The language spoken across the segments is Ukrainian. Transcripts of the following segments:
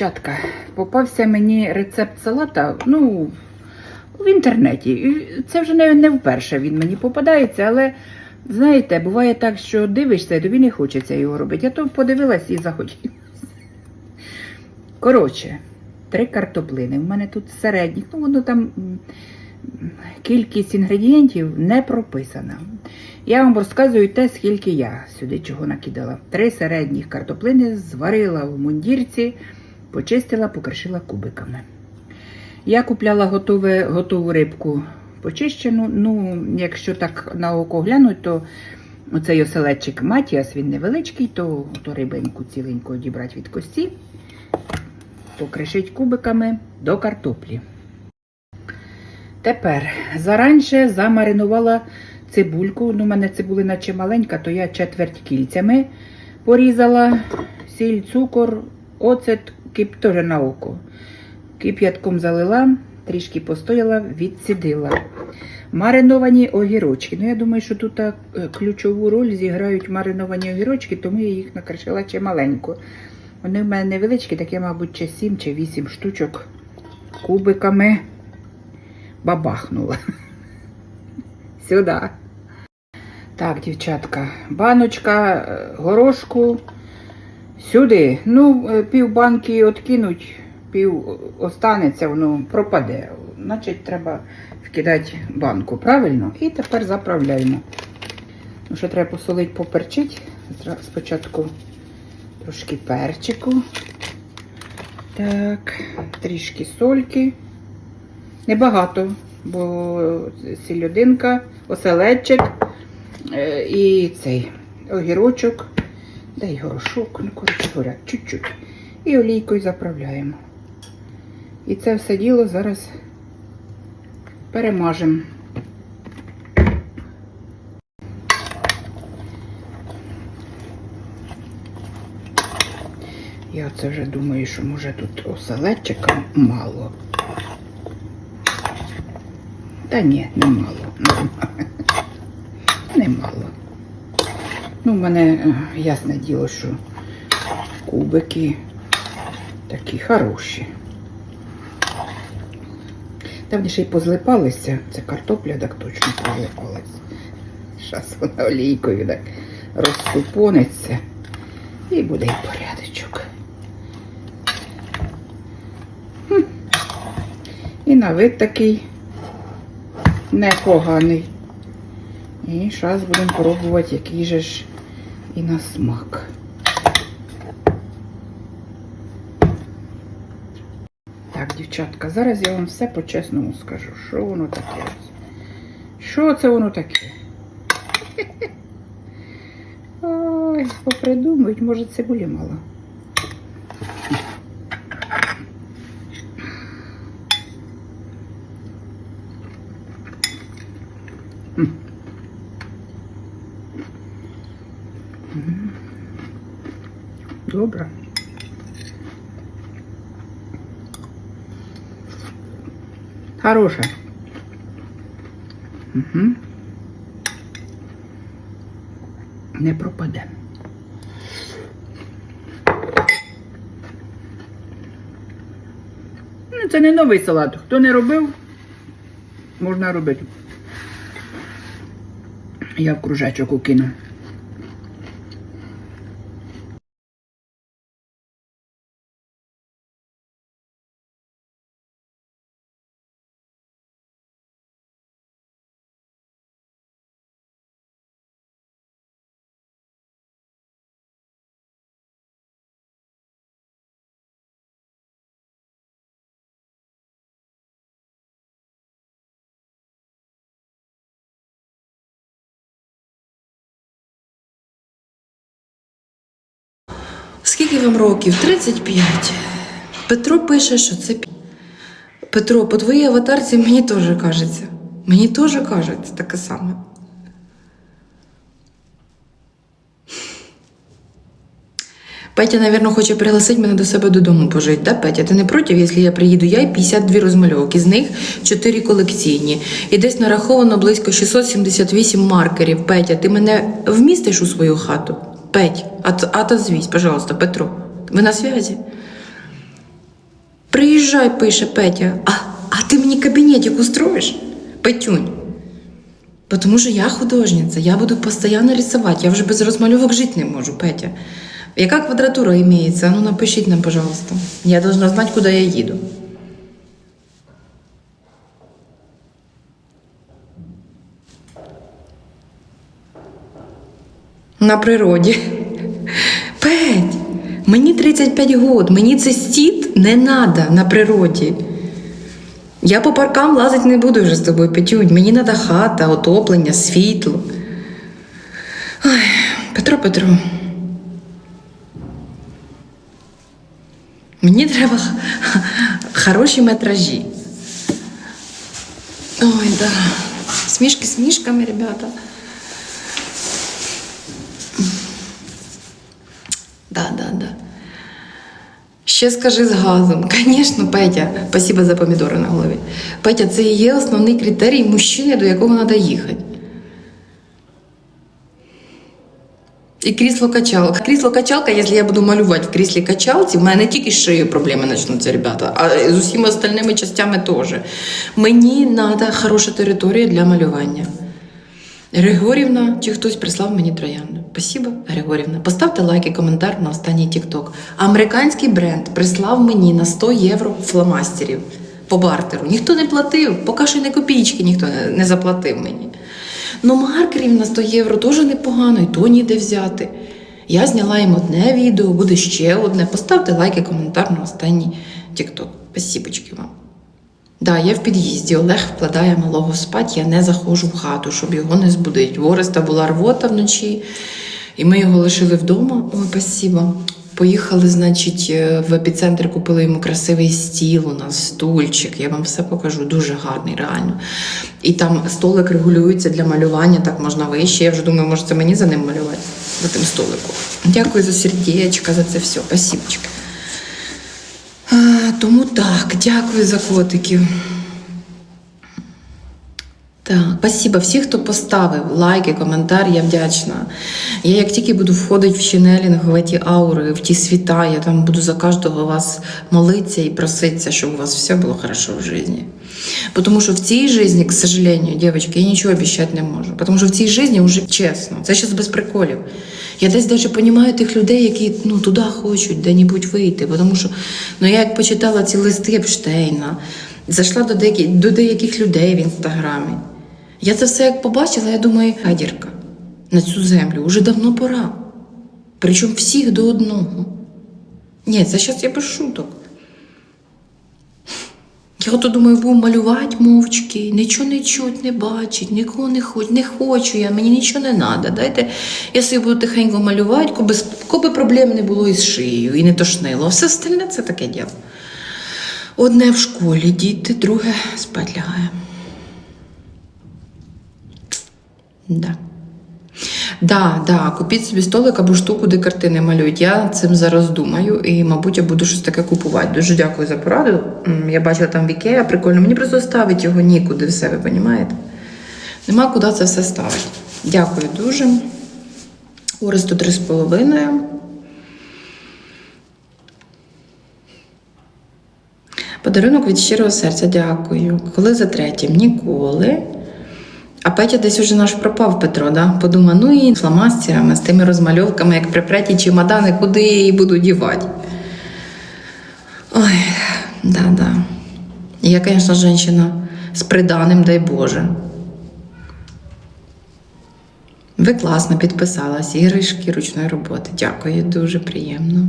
дівчатка, попався мені рецепт салата, ну, в інтернеті. Це вже не, не вперше він мені попадається, але знаєте, буває так, що дивишся, і тобі не хочеться його робити. Я то подивилась і захотілося. Коротше, три картоплини. У мене тут середніх, ну воно там кількість інгредієнтів не прописана. Я вам розказую те, скільки я сюди чого накидала. Три середніх картоплини зварила в мундірці, почистила, покришила кубиками. Я купляла готове, готову рибку почищену. Ну, якщо так на око глянуть, то оцей оселедчик Матіас, він невеличкий, то, то рибеньку ціленьку одібрати від кості, покришить кубиками до картоплі. Тепер заранше замаринувала цибульку. Ну, у мене цибулина чи маленька, то я четверть кільцями порізала, сіль, цукор, оцет, кип теж на око. Кип'ятком залила, трішки постояла, відсідила. Мариновані огірочки. Ну, я думаю, що тут е, ключову роль зіграють мариновані огірочки, тому я їх накришила ще маленько. Вони в мене невеличкі, таке, мабуть, чи 7 чи 8 штучок кубиками бабахнула. Сюди. Так, дівчатка, баночка е, горошку сюди. Ну, е, пів банки откинуть, пів останеться, воно пропаде. Значить, треба вкидати банку, правильно? І тепер заправляємо. Ну, що треба посолити, поперчити. Спочатку трошки перчику. Так, трішки сольки. Небагато, бо сільодинка, оселедчик е, і цей огірочок, дай горошок, ну, коротше говоря, чуть-чуть. І олійкою заправляємо. І це все діло зараз перемажемо. Я це вже думаю, що може тут оселедчика мало. Та ні, не мало. Немало. Ну, в мене е, ясне діло, що кубики такі хороші. Та вони ще й позлипалися. Це картопля так точно позлипалась. Зараз вона олійкою так розсупониться. І буде й порядочок. Хм. І на вид такий непоганий. І зараз будемо пробувати, який же ж і на смак. Так, дівчатка, зараз я вам все по-чесному скажу. Що воно таке? Що це воно таке? Ой, попридумують, може цибулі мало. Добре. Хороше. Угу. Не пропаде. Ну, це не новий салат. Хто не робив, можна робити. Я в кружечок укину. Скільки вам років? 35. Петро пише, що це Петро, по твоїй аватарці мені теж кажеться. Мені теж кажеться таке саме. Петя, напевно, хоче пригласити мене до себе додому пожити. Да, Петя, ти не проти, якщо я приїду? Я і 52 розмальовки, з них 4 колекційні. І десь нараховано близько 678 маркерів. Петя, ти мене вмістиш у свою хату? Петь, от, отозвись, пожалуйста, Петро. Ви на связі? Приїжджай, пише Петя. А, а ти мені кабінетик устроїш? Петюнь. Потому що я художниця, я буду постійно рисувати, я вже без розмальовок жити не можу, Петя. Яка квадратура імеється? Ну напишіть нам, пожалуйста. Я должна знати, куди я їду. На природі. Петь, мені 35 год, мені це стіт не надо на природі. Я по паркам лазити не буду вже з тобою, Петюнь. Мені треба хата, отоплення, світло. Ой, Петро Петро. Мені треба хороші метражі. Ой, да. Смішки смішками, ребята. Да, да, да. Ще скажи з газом. Звісно, Петя, спасибо за помідори на голові. Петя, це і є основний критерій мужчини, до якого треба їхати. І крісло качалка. Крісло качалка, якщо я буду малювати в кріслі качалці, в мене не тільки з шиєю проблеми почнуться, ребята, а з усіма остальними частями теж. Мені треба хороша територія для малювання. Григорівна, чи хтось прислав мені троянду. Спасибо, Григорівна. Поставте лайк і коментар на останній TikTok. Американський бренд прислав мені на 100 євро фломастерів по бартеру. Ніхто не платив, поки що й не копійки ніхто не- заплатив мені. Ну, маркерів на 100 євро теж непогано, і то ніде взяти. Я зняла їм одне відео, буде ще одне. Поставте лайк і коментар на останній TikTok. Спасибочки вам. Да, я в під'їзді. Олег вкладає малого спать, я не заходжу в хату, щоб його не збудити. В Ореста була рвота вночі, і ми його лишили вдома. Ой, спасибо. Поїхали, значить, е, в епіцентр купили йому красивий стіл, у нас стульчик. Я вам все покажу, дуже гарний, реально. І там столик регулюється для малювання, так можна вище. Я вже думаю, може, це мені за ним малювати, за тим столиком. Дякую за сердечко, за це все. Спасибочка. Тому так, дякую за котиків. Так, спасибо всіх, хто поставив лайки, коментар, я вдячна. Я як тільки буду входити в ченелінг, в ті аури, в ті світа, я там буду за кожного вас молитися і проситися, щоб у вас все було хорошо в житті. Тому що в цій житті, к сожалению, девочки, я нічого обіцяти не можу. Тому що в цій житті вже чесно, це зараз без приколів. Я десь навіть розумію тих людей, які ну, туди хочуть де-небудь вийти. Тому що ну, я як почитала ці листи Епштейна, зайшла до деяких, до деяких людей в інстаграмі. Я це все як побачила, я думаю, гадірка на цю землю вже давно пора. Причому всіх до одного. Ні, це зараз я без шуток. Я ото думаю, буду малювати мовчки, нічого не чуть, не бачить, нікого не хочу, не хочу я, мені нічого не треба. Дайте, я собі буду тихенько малювати, коби, коби проблем не було із шиєю і не тошнило. Все остальне це таке діло. Одне в школі діти, друге спать лягає. Да. Да, да, купіть собі столик або штуку, де картини малюють. Я цим зараз думаю, і, мабуть, я буду щось таке купувати. Дуже дякую за пораду. Я бачила там в Ікеа, прикольно. Мені просто ставить його нікуди все, ви розумієте? Нема куди це все ставити. Дякую дуже. Оресту 3,5. Подарунок від щирого серця дякую. Коли за третім? Ніколи. А Петя десь уже наш пропав Петро, да? Подумав, ну і фломастерами, з тими розмальовками, як припреті чемодани, куди я її буду дівати. Ой, да-да. Я, звісно, жінка з приданим, дай Боже. Ви класно підписалась, іграшки ручної роботи. Дякую, дуже приємно.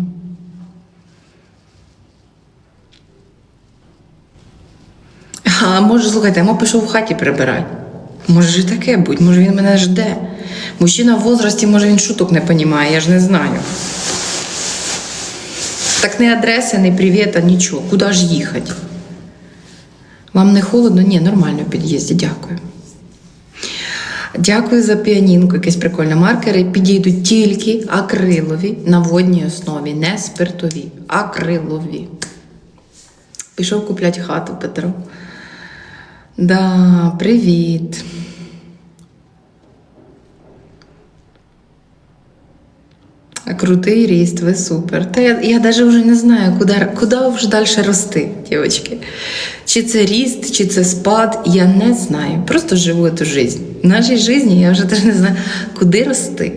А може, слухайте, я пішов в хаті прибирати. Може і таке будь, може він мене жде. Мужчина в возрасті, може він шуток не розуміє, я ж не знаю. Так не адреси, не привіта, нічого. Куди ж їхати? Вам не холодно? Ні, нормально в під'їзді, дякую. Дякую за піанінку, якесь прикольне маркери. Підійдуть тільки акрилові на водній основі, не спиртові, акрилові. Пішов купляти хату, Петро. Да, привіт. Крутий ріст, ви супер. Та я, я навіть вже не знаю, куди, куди вже далі рости, дівчатки. Чи це ріст, чи це спад, я не знаю. Просто живу цю життя. В нашій житті я вже теж не знаю, куди рости.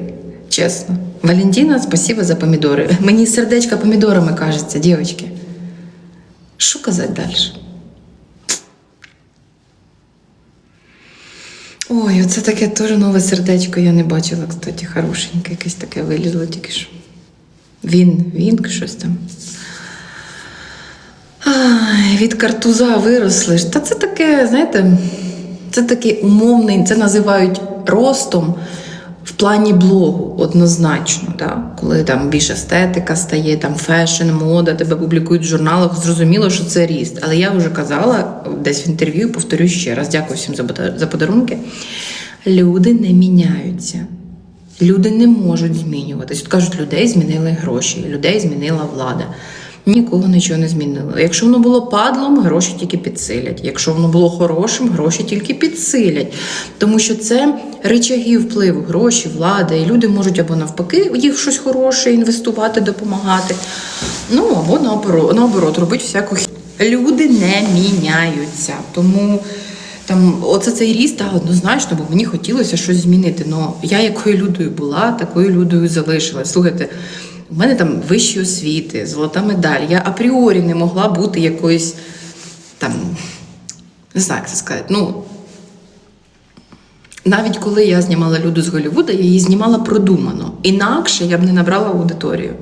Чесно. Валентина, спасибо за помідори. Мені сердечко помідорами кажеться, дівчатки. Що казати далі? Ой, оце таке теж нове сердечко я не бачила, кстати, хорошеньке, якесь таке вилізло тільки що. Він, він, щось там. Ай, від картуза виросли. Та це таке, знаєте, це такий умовний, це називають ростом в плані блогу, однозначно. Да? Коли там більш естетика стає, там фешн, мода, тебе публікують в журналах, зрозуміло, що це ріст. Але я вже казала десь в інтерв'ю, повторю ще раз, дякую всім за подарунки. Люди не міняються. Люди не можуть змінюватись. От кажуть, людей змінили гроші, людей змінила влада. Нікого нічого не змінило. Якщо воно було падлом, гроші тільки підсилять. Якщо воно було хорошим, гроші тільки підсилять. Тому що це речаги впливу, гроші, влада. І люди можуть або навпаки їх щось хороше інвестувати, допомагати. Ну або наоборот, наоборот робити всяку хі- Люди не міняються. Тому там, оце цей ріст, та, однозначно, бо мені хотілося щось змінити. Ну я якою людою була, такою людою залишилась. Слухайте, у мене там вищі освіти, золота медаль. Я апріорі не могла бути якоюсь там, не знаю, як це сказати. Ну, навіть коли я знімала люду з Голлівуда, я її знімала продумано. Інакше я б не набрала аудиторію.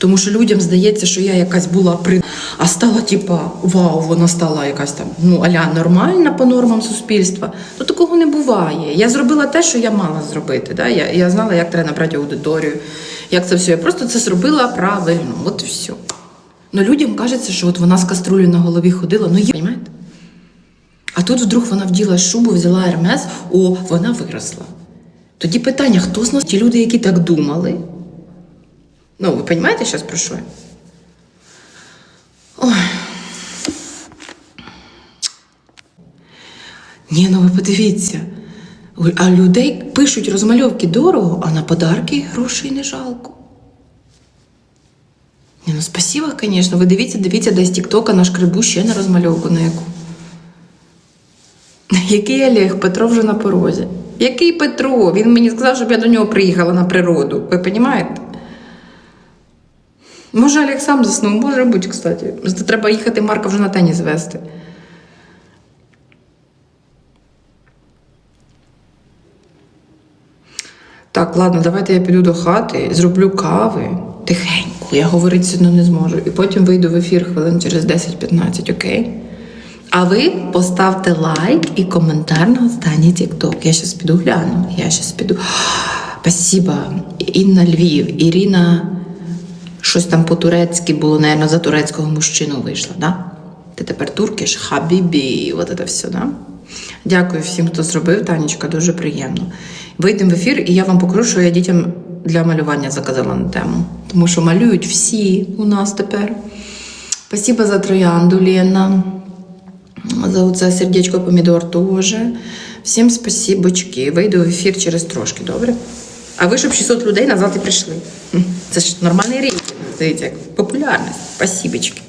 Тому що людям здається, що я якась була при. А стала, типа, вау, вона стала якась там ну, аля нормальна по нормам суспільства. То такого не буває. Я зробила те, що я мала зробити. Да? Я, я знала, як треба набрати аудиторію, як це все. Я просто це зробила правильно. От і все. Ну людям кажеться, що от вона з каструлею на голові ходила. Ну, є, розумієте? А тут вдруг вона вділа шубу, взяла Ермес, о, вона виросла. Тоді питання: хто з нас ті люди, які так думали? Ну, ви розумієте, зараз про що? Ой. Ні, ну ви подивіться. А людей пишуть розмальовки дорого, а на подарки грошей не жалко. Ні, ну спасибо, звісно. Ви дивіться, дивіться, десь Тіктока наш крибу ще на розмальовку на яку. Який Олег? Петро вже на порозі. Який Петро? Він мені сказав, щоб я до нього приїхала на природу. Ви розумієте? Може, Олег сам заснув, може бути, кстати. Треба їхати Марка вже на теніс вести. Так, ладно, давайте я піду до хати, зроблю кави тихенько. Я говорити сьогодні не зможу. І потім вийду в ефір хвилин через 10-15, окей? А ви поставте лайк і коментар на останній TikTok. Я зараз піду гляну. Я зараз піду. Спасибо. Інна Львів, Ірина. Щось там по-турецьки було, напевно, за турецького мужчину вийшла, да? Ти тепер туркиш, хабібі, от це все, да? Дякую всім, хто зробив, Танечка, дуже приємно. Вийдемо в ефір, і я вам покажу, що я дітям для малювання заказала на тему. Тому що малюють всі у нас тепер. Спасибо за троянду, Лена. За оце сердечко помідор теж. Всім спасибочки. Вийду в ефір через трошки, добре? А ви, щоб 600 людей назад і прийшли. Це ж нормальний рейтинг. Дивіться, як популярність. Спасибочки.